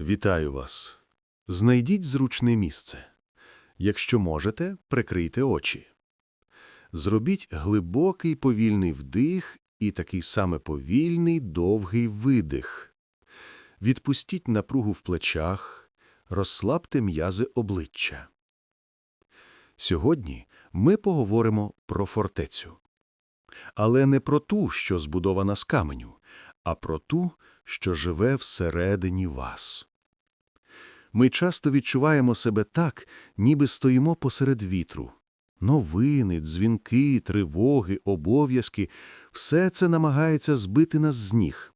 Вітаю вас. Знайдіть зручне місце. Якщо можете, прикрийте очі. Зробіть глибокий повільний вдих і такий саме повільний довгий видих. Відпустіть напругу в плечах, розслабте м'язи обличчя. Сьогодні ми поговоримо про фортецю. Але не про ту, що збудована з каменю, а про ту, що живе всередині вас. Ми часто відчуваємо себе так, ніби стоїмо посеред вітру. Новини, дзвінки, тривоги, обов'язки – все це намагається збити нас з ніг.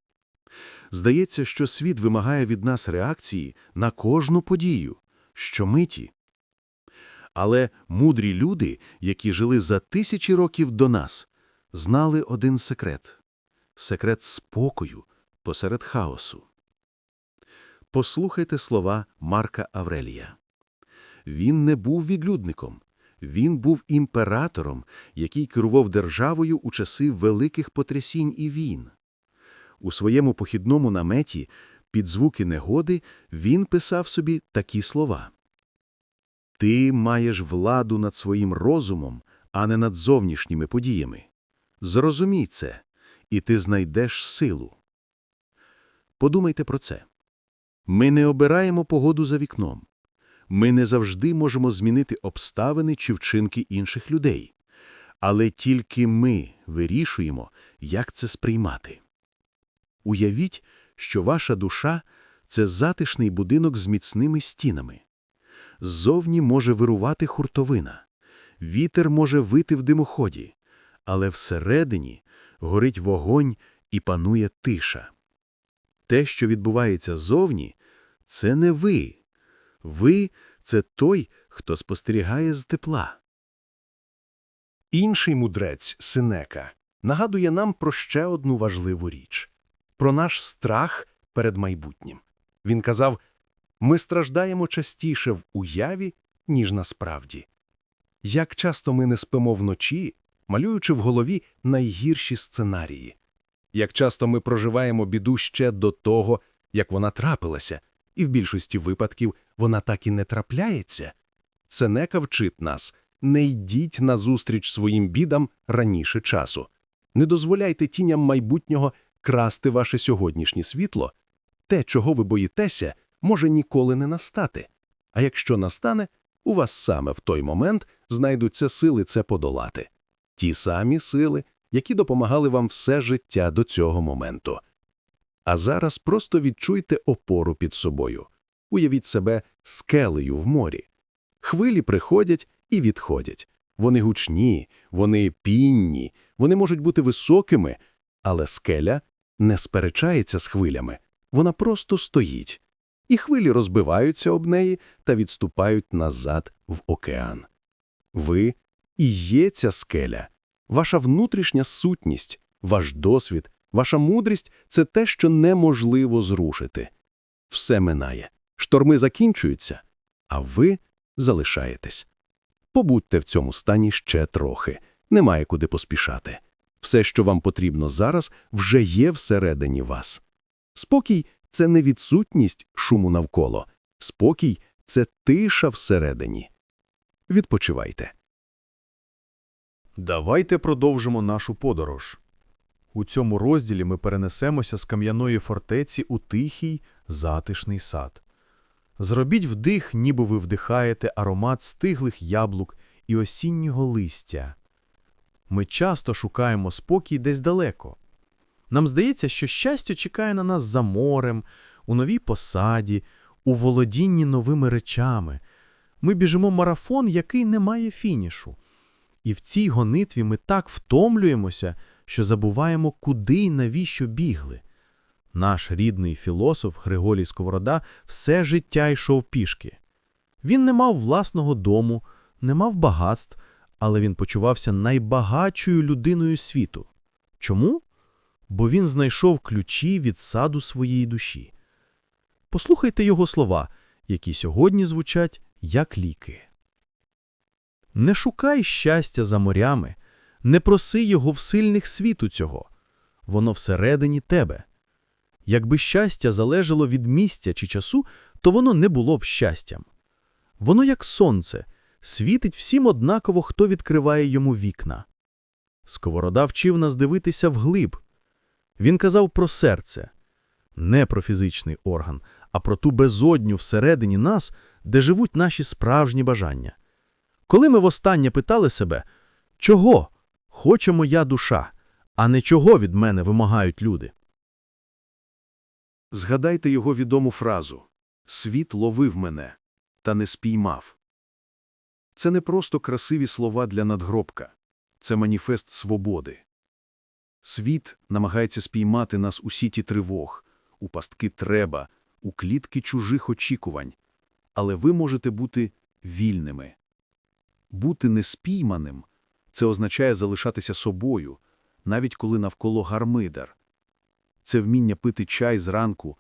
Здається, що світ вимагає від нас реакції на кожну подію, щомиті. Але мудрі люди, які жили за тисячі років до нас, знали один секрет – секрет спокою посеред хаосу. Послухайте слова Марка Аврелія. Він не був відлюдником, він був імператором, який керував державою у часи великих потрясінь і війн. У своєму похідному наметі під звуки негоди він писав собі такі слова. «Ти маєш владу над своїм розумом, а не над зовнішніми подіями. Зрозумій це, і ти знайдеш силу». Подумайте про це. Ми не обираємо погоду за вікном. Ми не завжди можемо змінити обставини чи вчинки інших людей. Але тільки ми вирішуємо, як це сприймати. Уявіть, що ваша душа – це затишний будинок з міцними стінами. Ззовні може вирувати хуртовина, вітер може вити в димоході, але всередині горить вогонь і панує тиша. Те, що відбувається зовні, це не ви. Ви – це той, хто спостерігає з тепла. Інший мудрець Синека нагадує нам про ще одну важливу річ – про наш страх перед майбутнім. Він казав, ми страждаємо частіше в уяві, ніж насправді. Як часто ми не спимо вночі, малюючи в голові найгірші сценарії. Як часто ми проживаємо біду ще до того, як вона трапилася, і в більшості випадків вона так і не трапляється. Сенека вчить нас не йдіть назустріч своїм бідам раніше часу. Не дозволяйте тіням майбутнього красти ваше сьогоднішнє світло. Те, чого ви боїтеся, може ніколи не настати. А якщо настане, у вас саме в той момент знайдуться сили це подолати. Ті самі сили, які допомагали вам все життя до цього моменту. А зараз просто відчуйте опору під собою. Уявіть себе скелею в морі. Хвилі приходять і відходять. Вони гучні, вони пінні, вони можуть бути високими, але скеля не сперечається з хвилями. Вона просто стоїть. І хвилі розбиваються об неї та відступають назад в океан. Ви і є ця скеля, ваша внутрішня сутність, ваш досвід, ваша мудрість – це те, що неможливо зрушити. Все минає, шторми закінчуються, а ви залишаєтесь. Побудьте в цьому стані ще трохи, немає куди поспішати. Все, що вам потрібно зараз, вже є всередині вас. Спокій – це не відсутність шуму навколо. Спокій – це тиша всередині. Відпочивайте. Давайте продовжимо нашу подорож. У цьому розділі ми перенесемося з кам'яної фортеці у тихий, затишний сад. Зробіть вдих, ніби ви вдихаєте аромат стиглих яблук і осіннього листя. Ми часто шукаємо спокій десь далеко. Нам здається, що щастя чекає на нас за морем, у новій посаді, у володінні новими речами. Ми біжимо марафон, який не має фінішу. І в цій гонитві ми так втомлюємося, що забуваємо, куди й навіщо бігли. Наш рідний філософ Григорій Сковорода все життя йшов пішки. Він не мав власного дому, не мав багатств, але він почувався найбагатшою людиною світу. Чому? Бо він знайшов ключі від саду своєї душі. Послухайте його слова, які сьогодні звучать як ліки. Не шукай щастя за морями, не проси його в сильних світу цього. Воно всередині тебе. Якби щастя залежало від місця чи часу, то воно не було б щастям. Воно як сонце, світить всім однаково, хто відкриває йому вікна. Сковорода вчив нас дивитися вглиб. Він казав про серце, не про фізичний орган, а про ту безодню всередині нас, де живуть наші справжні бажання. Коли ми востаннє питали себе, чого хоче моя душа, а не чого від мене вимагають люди? Згадайте його відому фразу «Світ ловив мене, та не спіймав». Це не просто красиві слова для надгробка. Це маніфест свободи. Світ намагається спіймати нас у сіті тривог, у пастки треба, у клітки чужих очікувань. Але ви можете бути вільними. Бути неспійманим – це означає залишатися собою, навіть коли навколо гармидар. Це вміння пити чай зранку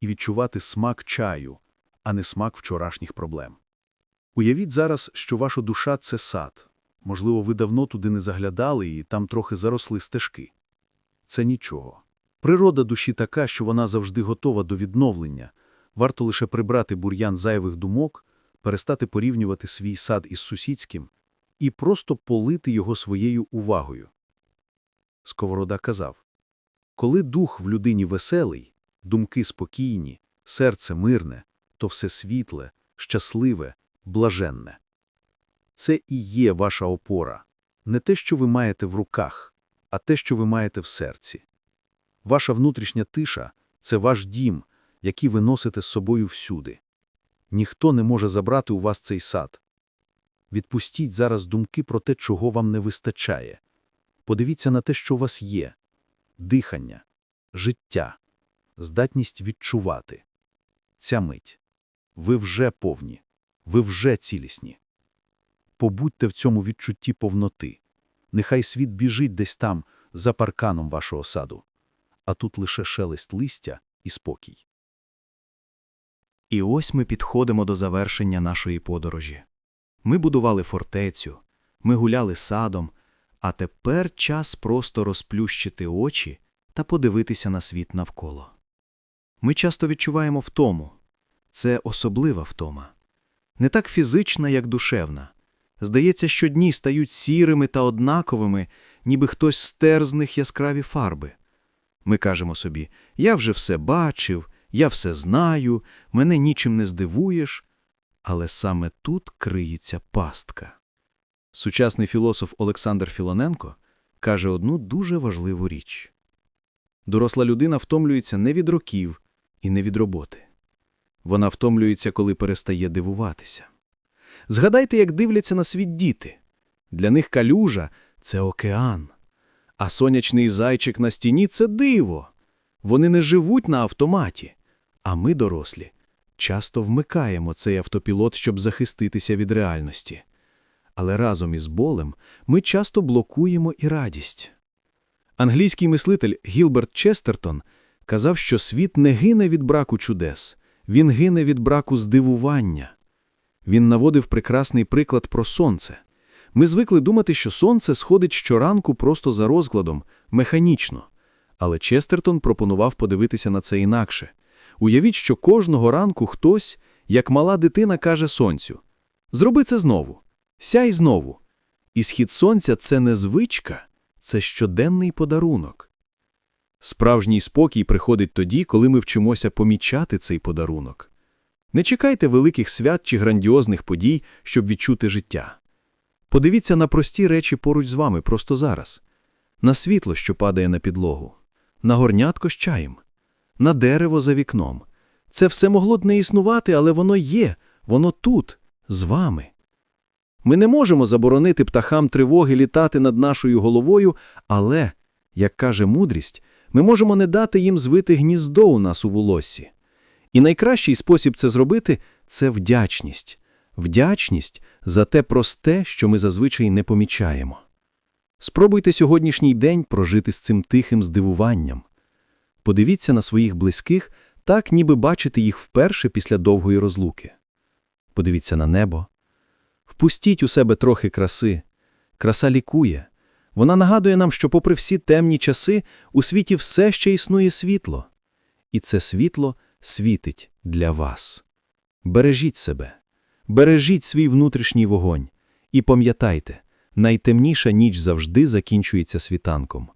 і відчувати смак чаю, а не смак вчорашніх проблем. Уявіть зараз, що ваша душа – це сад. Можливо, ви давно туди не заглядали і там трохи заросли стежки. Це нічого. Природа душі така, що вона завжди готова до відновлення. Варто лише прибрати бур'ян зайвих думок, перестати порівнювати свій сад із сусідським і просто полити його своєю увагою. Сковорода казав, коли дух в людині веселий, думки спокійні, серце мирне, то все світле, щасливе, блаженне. Це і є ваша опора, не те, що ви маєте в руках, а те, що ви маєте в серці. Ваша внутрішня тиша – це ваш дім, який ви носите з собою всюди. Ніхто не може забрати у вас цей сад. Відпустіть зараз думки про те, чого вам не вистачає. Подивіться на те, що у вас є – дихання, життя, здатність відчувати. Ця мить. Ви вже повні, ви вже цілісні. Побудьте в цьому відчутті повноти. Нехай світ біжить десь там, за парканом вашого саду. А тут лише шелест листя і спокій. І ось ми підходимо до завершення нашої подорожі. Ми будували фортецю, ми гуляли садом, а тепер час просто розплющити очі та подивитися на світ навколо. Ми часто відчуваємо втому. Це особлива втома. Не так фізична, як душевна. Здається, що дні стають сірими та однаковими, ніби хтось стер з них яскраві фарби. Ми кажемо собі, я вже все бачив, я все знаю, мене нічим не здивуєш. Але саме тут криється пастка. Сучасний філософ Олександр Філоненко каже одну дуже важливу річ. Доросла людина втомлюється не від років і не від роботи. Вона втомлюється, коли перестає дивуватися. Згадайте, як дивляться на світ діти. Для них калюжа – це океан. А сонячний зайчик на стіні – це диво. Вони не живуть на автоматі. А ми, дорослі, часто вмикаємо цей автопілот, щоб захиститися від реальності. Але разом із болем ми часто блокуємо і радість. Англійський мислитель Гілберт Честертон казав, що світ не гине від браку чудес, він гине від браку здивування. Він наводив прекрасний приклад про сонце. Ми звикли думати, що сонце сходить щоранку просто за розкладом, механічно. Але Честертон пропонував подивитися на це інакше. Уявіть, що кожного ранку хтось, як мала дитина, каже сонцю: Зроби це знову, сяй знову. І схід сонця це не звичка, це щоденний подарунок. Справжній спокій приходить тоді, коли ми вчимося помічати цей подарунок. Не чекайте великих свят чи грандіозних подій, щоб відчути життя. Подивіться на прості речі поруч з вами просто зараз, на світло, що падає на підлогу, на горнятко з чаєм, на дерево за вікном. Це все могло б не існувати, але воно є, воно тут, з вами. Ми не можемо заборонити птахам тривоги літати над нашою головою, але, як каже мудрість, ми можемо не дати їм звити гніздо у нас у волоссі. І найкращий спосіб це зробити це вдячність. Вдячність за те просте, що ми зазвичай не помічаємо. Спробуйте сьогоднішній день прожити з цим тихим здивуванням. Подивіться на своїх близьких, так ніби бачите їх вперше після довгої розлуки. Подивіться на небо. Впустіть у себе трохи краси. Краса лікує. Вона нагадує нам, що, попри всі темні часи, у світі все ще існує світло. і це світло світить для вас. Бережіть себе, бережіть свій внутрішній вогонь і пам'ятайте, найтемніша ніч завжди закінчується світанком.